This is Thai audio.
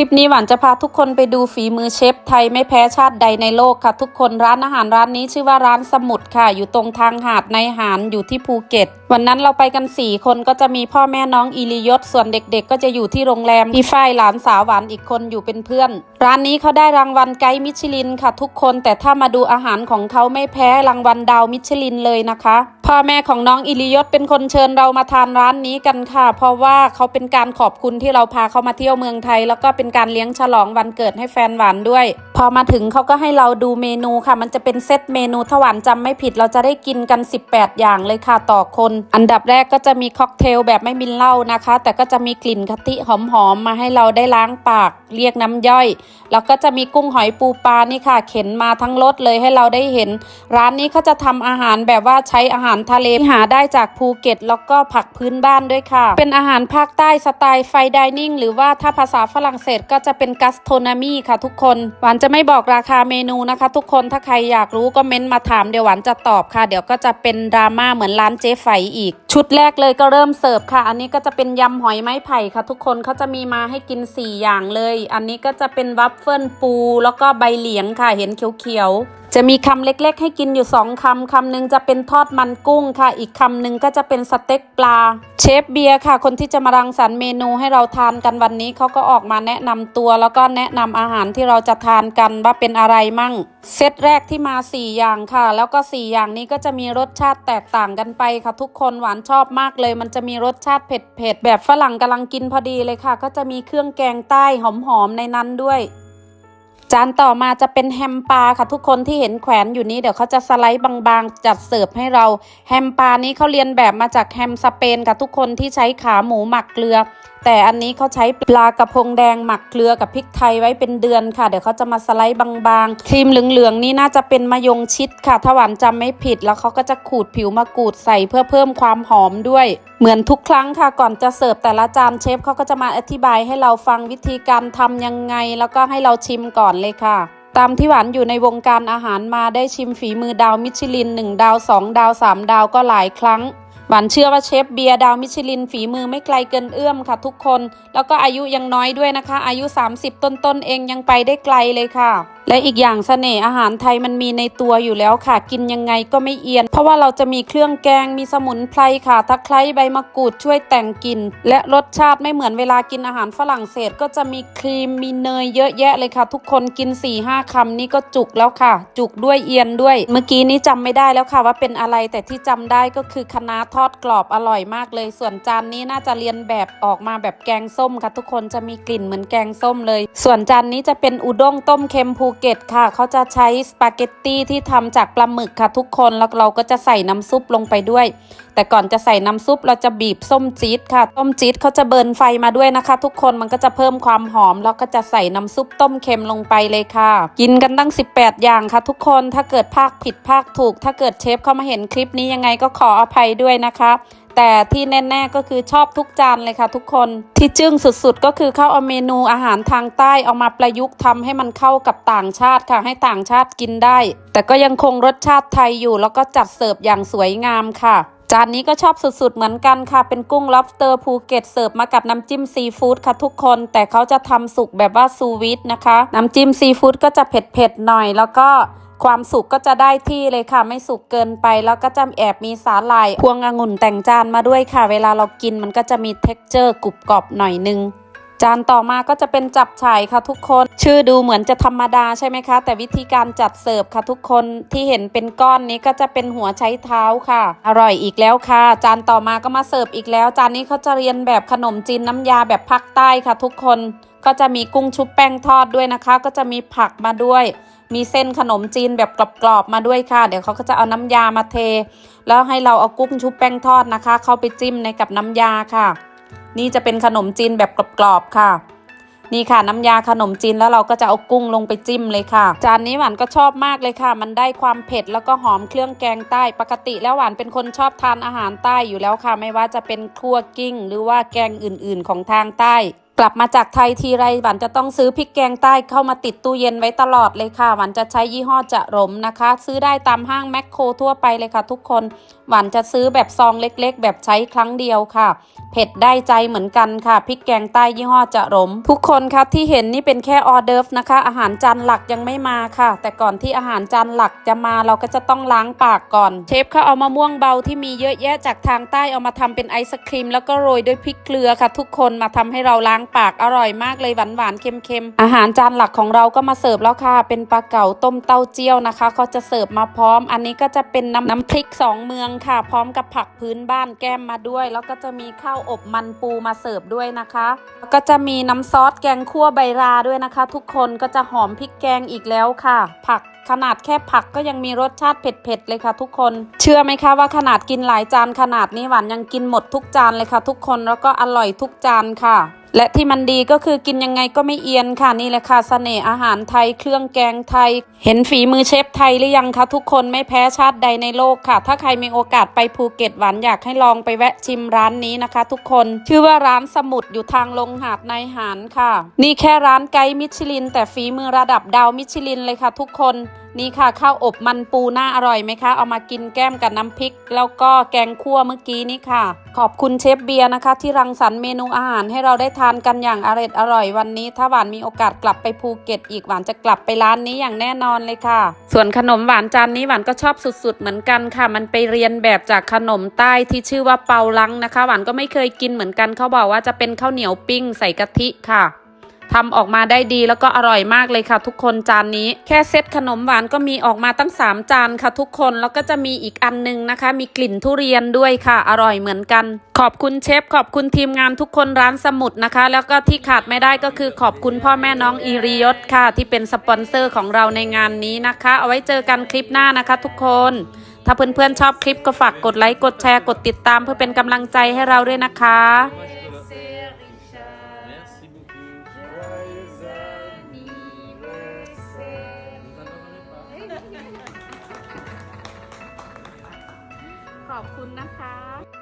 ลิปนี้หวานจะพาทุกคนไปดูฝีมือเชฟไทยไม่แพ้ชาติใดในโลกค่ะ ทุกคนร้านอาหารร้านนี้ชื่อว่าร้านสมุทรค่ะ อยู่ตรงทางหาดในหานอยู่ที่ภูเก็ต วันนั้นเราไปกัน 4 คนก็จะมีพ่อแม่น้องอิริยศส่วนเด็กๆ ก็จะอยู่ที่โรงแรมพี่ฝ้ายหลานสาวหวานอีกคนอยู่เป็นเพื่อน ร้านนี้เขาได้รางวัลไกด์มิชลินค่ะทุกคนแต่ถ้ามาดูอาหารของเขาไม่แพ้รางวัลดาวมิชลินเลยนะคะ พ่อแม่ของน้องอิริยศเป็นคนเชิญเรามาทานร้านนี้กันค่ะ เพราะว่าเขาเป็นการขอบคุณที่เราพาเขามาเที่ยวเมืองไทย แล้วก็เป็นการเลี้ยงฉลองวันเกิดให้แฟนหวานด้วย พอมาถึงเขาก็ให้เราดูเมนูค่ะ มันจะเป็นเซตเมนูถ้าหวานจำไม่ผิดเราจะได้กินกัน 18 อย่างเลยค่ะต่อคน อันดับแรกก็จะมีค็อกเทลแบบไม่มีเหล้านะคะ แต่ก็จะมีกลิ่นกะทิหอมๆมาให้เราได้ล้างปาก เรียกน้ำย่อยแล้วก็จะมีกุ้งหอยปูปลานี่ค่ะ เข็นมาทั้งรถเลยให้เราได้เห็น ร้านนี้เขาจะทำอาหารแบบว่าใช้อาหารทะเลหาได้จากภูเก็ต แล้วก็ผักพื้นบ้านด้วยค่ะ เป็นอาหารภาคใต้สไตล์ไฟดิเนิ่งหรือว่าถ้าภาษาฝรั่งเศสก็จะเป็นกัสโทนามีค่ะทุกคนหวานจะไม่บอกราคาเมนูนะคะ ทุกคนถ้าใครอยากรู้ก็เม้นมาถามเดี๋ยวหวานจะตอบค่ะ เดี๋ยวก็จะเป็นดราม่าเหมือนร้านเจ๊ไฝอีก ชุดแรกเลยก็เริ่มเสิร์ฟค่ะ อันนี้ก็จะเป็นยำหอยไม้ไผ่ค่ะ ทุกคนเขาจะมีมาให้กิน 4 อย่างเลย อันนี้ก็จะเป็นวัฟเฟิลปู แล้วก็ใบเหลียงค่ะเห็นเขียวๆ จะมีคำเล็กๆ ให้กินอยู่2คำคำหนึ่งจะเป็นทอดมันกุ้งค่ะ อีกคำหนึ่งก็จะเป็นสเต็กปลา เชฟเบียร์ค่ะ คนที่จะมารังสรรค์เมนูให้เราทานกันวันนี้เขาก็ออกมาแนะนำตัว แล้วก็แนะนำอาหารที่เราจะทานกันว่าเป็นอะไรมั่ง เซตแรกที่มา 4 อย่างค่ะ แล้วก็ 4 อย่างนี้ก็จะมีรสชาติแตกต่างกันไปค่ะ ทุกคนหวานชอบมากเลย มันจะมีรสชาติเผ็ดๆแบบฝรั่งกำลังกินพอดีเลยค่ะ ก็จะมีเครื่องแกงใต้หอมๆในนั้นด้วย จานต่อมาจะเป็นแฮมปลาค่ะทุกคนที่เห็นแขวนอยู่นี้เดี๋ยวเขาจะสไลด์บางๆ จัดเสิร์ฟให้เราแฮมปลานี้เขาเรียนแบบมาจากแฮมสเปนค่ะทุกคนที่ใช้ขาหมูหมักเกลือ แต่อันนี้เขาใช้ปลากระพงแดงหมักเกลือกับพริกไทยไว้เป็นเดือนค่ะ เดี๋ยวเขาจะมาสไลด์บางๆครีมเหลืองๆนี่น่าจะเป็นมะยงชิดค่ะ ถ้าหวานจำไม่ผิดแล้วเขาก็จะขูดผิวมะกรูดใส่เพื่อเพิ่มความหอมด้วยเหมือนทุกครั้งค่ะก่อนจะเสิร์ฟแต่ละจานเชฟเขาก็จะมาอธิบายให้เราฟังวิธีการทำยังไง แล้วก็ให้เราชิมก่อนเลยค่ะ ตามที่หวานอยู่ในวงการอาหารมาได้ชิมฝีมือดาวมิชลิน 1 ดาว 2 ดาว 3 ดาวก็หลายครั้งหวานเชื่อว่าเชฟเบียร์ดาวมิชลินฝีมือไม่ไกลเกินเอื้อมค่ะทุกคน แล้วก็อายุยังน้อยด้วยนะคะ อายุ 30 ต้นๆเองยังไปได้ไกลเลยค่ะและอีกอย่างเสน่ห์อาหารไทยมันมีในตัวอยู่แล้วค่ะ กินยังไงก็ไม่เอียน เพราะว่าเราจะมีเครื่องแกงมีสมุนไพรค่ะตะไคร้ใบมะกรูดช่วยแต่งกลิ่นและรสชาติไม่เหมือนเวลากินอาหารฝรั่งเศส ก็จะมีครีมมีเนยเยอะแยะเลยค่ะ ทุกคนกิน4ี่ห้าคำนี่ก็จุกแล้วค่ะ จุกด้วยเอียนด้วย เมื่อกี้นี้จำไม่ได้แล้วค่ะว่าเป็นอะไรแต่ที่จำได้ก็คือคะน้าทอดกรอบอร่อยมากเลย ส่วนจานนี้น่าจะเรียนแบบออกมาแบบแกงส้มค่ะ ทุกคนจะมีกลิ่นเหมือนแกงส้มเลย ส่วนจานนี้จะเป็นอุด้งต้มเค็มภูเก็ตค่ะ เขาจะใช้สปาเกตตี้ที่ทำจากปลาหมึกค่ะทุกคนแล้วเราก็จะใส่น้ำซุปลงไปด้วย แต่ก่อนจะใส่น้ำซุปเราจะบีบส้มจี๊ดค่ะ ต้มจี๊ดเขาจะเบิร์นไฟมาด้วยนะคะ ทุกคนมันก็จะเพิ่มความหอม แล้วก็จะใส่น้ำซุปต้มเค็มลงไปเลยค่ะ กินกันตั้ง 18 อย่างค่ะ ทุกคนถ้าเกิดภาคผิดภาคถูก ถ้าเกิดเชฟเข้ามาเห็นคลิปนี้ยังไงก็ขออภัยด้วยนะคะ แต่ที่แน่ๆก็คือชอบทุกจานเลยค่ะทุกคนที่จึ้งสุดๆ ก็คือเขาเอาเมนูอาหารทางใต้เอามาประยุกต์ทำให้มันเข้ากับต่างชาติค่ะให้ต่างชาติกินได้ แต่ก็ยังคงรสชาติไทยอยู่ แล้วก็จัดเสิร์ฟอย่างสวยงามค่ะจานนี้ก็ชอบสุดๆเหมือนกันค่ะ เป็นกุ้ง lobster ภูเก็ตเสิร์ฟมากับน้ำจิ้มซีฟู้ดค่ะทุกคน แต่เขาจะทำสุกแบบว่าซูวิตนะคะ น้ำจิ้มซีฟู้ดก็จะเผ็ดๆหน่อยแล้วก็ ความสุกก็จะได้ที่เลยค่ะ ไม่สุกเกินไป แล้วก็จะแอบมีสาหร่ายพวงองุ่นแต่งจานมาด้วยค่ะ เวลาเรากินมันก็จะมี t e x t อร์กรุบกรอบหน่อยนึงจานต่อมาก็จะเป็นจับฉ่ายค่ะทุกคน ชื่อดูเหมือนจะธรรมดาใช่ไหมคะ แต่วิธีการจัดเสิร์ฟค่ะทุกคนที่เห็นเป็นก้อนนี้ก็จะเป็นหัวใช้เท้าค่ะ อร่อยอีกแล้วค่ะ จานต่อมาก็มาเสิร์ฟอีกแล้ว จานนี้เขาจะเรียนแบบขนมจีนน้ำยาแบบภาคใต้ค่ะทุกคน ก็จะมีกุ้งชุบแป้งทอดด้วยนะคะ ก็จะมีผักมาด้วย มีเส้นขนมจีนแบบกรอบๆมาด้วยค่ะ เดี๋ยวเขาก็จะเอาน้ำยามาเท แล้วให้เราเอากุ้งชุบแป้งทอดนะคะ เข้าไปจิ้มในกับน้ำยาค่ะ นี่จะเป็นขนมจีนแบบกรอบๆค่ะ นี่ค่ะน้ำยาขนมจีนแล้วเราก็จะเอากุ้งลงไปจิ้มเลยค่ะ จานนี้หวานก็ชอบมากเลยค่ะ มันได้ความเผ็ดแล้วก็หอมเครื่องแกงใต้ปกติแล้วหวานเป็นคนชอบทานอาหารใต้อยู่แล้วค่ะ ไม่ว่าจะเป็นคั่วกิ้ง หรือว่าแกงอื่น ๆ ของทางใต้ กลับมาจากไทยทีไรหวันจะต้องซื้อพริกแกงใต้เข้ามาติดตู้เย็นไว้ตลอดเลยค่ะหวันจะใช้ยี่ห้อจะหลมนะคะ ซื้อได้ตามห้างแมคโครทั่วไปเลยค่ะ ทุกคนหวันจะซื้อแบบซองเล็กๆ แบบใช้ครั้งเดียวค่ะ เผ็ดได้ใจเหมือนกันค่ะพริกแกงใต้ยี่ห้อจะหลมทุกคนครับที่เห็นนี่เป็นแค่ออเดิร์ฟนะคะ อาหารจานหลักยังไม่มาค่ะ แต่ก่อนที่อาหารจานหลักจะมาเราก็จะต้องล้างปากก่อน เชฟเขาเอามะม่วงเบาที่มีเยอะแยะจากทางใต้เอามาทำเป็นไอศครีมแล้วก็โรยด้วยพริกเกลือค่ะ ทุกคนมาทำให้เราล้างปากอร่อยมากเลยหวานหวานๆเค็มๆ อาหารจานหลักของเราก็มาเสิร์ฟแล้วค่ะ เป็นปลาเก๋าต้มเต้าเจี้ยวนะคะเขาจะเสิร์ฟมาพร้อม อันนี้ก็จะเป็นน้ำน้ำพริกสองเมืองค่ะ พร้อมกับผักพื้นบ้านแก้มมาด้วย แล้วก็จะมีข้าวอบมันปูมาเสิร์ฟด้วยนะคะแล้วก็จะมีน้ำซอสแกงคั่วใบราด้วยนะคะ ทุกคนก็จะหอมพริกแกงอีกแล้วค่ะ ผักขนาดแค่ผักก็ยังมีรสชาติเผ็ดๆเลยค่ะทุกคน เชื่อไหมคะว่าขนาดกินหลายจานขนาดนี้หวานยังกินหมดทุกจานเลยค่ะทุกคนแล้วก็อร่อยทุกจานค่ะ และที่มันดีก็คือกินยังไงก็ไม่เอียนค่ะนี่แหละค่ะเสน่ห์อาหารไทยเครื่องแกงไทย เห็นฝีมือเชฟไทยหรือยังคะทุกคนไม่แพ้ชาติใดในโลกค่ะ ถ้าใครมีโอกาสไปภูเก็ตหวานอยากให้ลองไปแวะชิมร้านนี้นะคะ ทุกคนชื่อว่าร้านสมุดอยู่ทางลงหาดในหารค่ะ นี่แค่ร้านไกด์มิชลิน แต่ฝีมือระดับดาวมิชลินเลยค่ะ ทุกคน นี่ค่ะข้าวอบมันปูน่าอร่อยไหมคะ เอามากินแก้มกับน้ำพริก แล้วก็แกงคั่วเมื่อกี้นี้ค่ะ ขอบคุณเชฟเบียร์นะคะ ที่รังสรรค์เมนูอาหารให้เราได้ทานกันอย่างอร่อยอร่อยวันนี้ ถ้าหวานมีโอกาสกลับไปภูเก็ต อีกหวานจะกลับไปร้านนี้อย่างแน่นอนเลยค่ะ ส่วนขนมหวานจานนี้หวานก็ชอบสุดๆ เหมือนกันค่ะ มันไปเรียนแบบจากขนมใต้ที่ชื่อว่าเปาลังนะคะ หวานก็ไม่เคยกินเหมือนกันเขาบอกว่าจะเป็นข้าวเหนียวปิ้งใส่กะทิค่ะ ทำออกมาได้ดีแล้วก็อร่อยมากเลยค่ะ ทุกคนจานนี้ แค่เซตขนมหวานก็มีออกมาตั้ง 3 จานค่ะ ทุกคนแล้วก็จะมีอีกอันหนึงนะคะ มีกลิ่นทุเรียนด้วยค่ะ อร่อยเหมือนกัน ขอบคุณเชฟขอบคุณทีมงานทุกคนร้านสมุดนะคะ แล้วก็ที่ขาดไม่ได้ก็คือขอบคุณพ่อแม่น้องอีริยศค่ะ ที่เป็นสปอนเซอร์ของเราในงานนี้นะคะ เอาไว้เจอกันคลิปหน้านะคะ ทุกคนถ้าเพื่อนๆชอบคลิปก็ฝากกดไลค์กดแชร์กดติดตามเพื่อเป็นกำลังใจให้เราด้วยนะคะ ขอบคุณนะคะ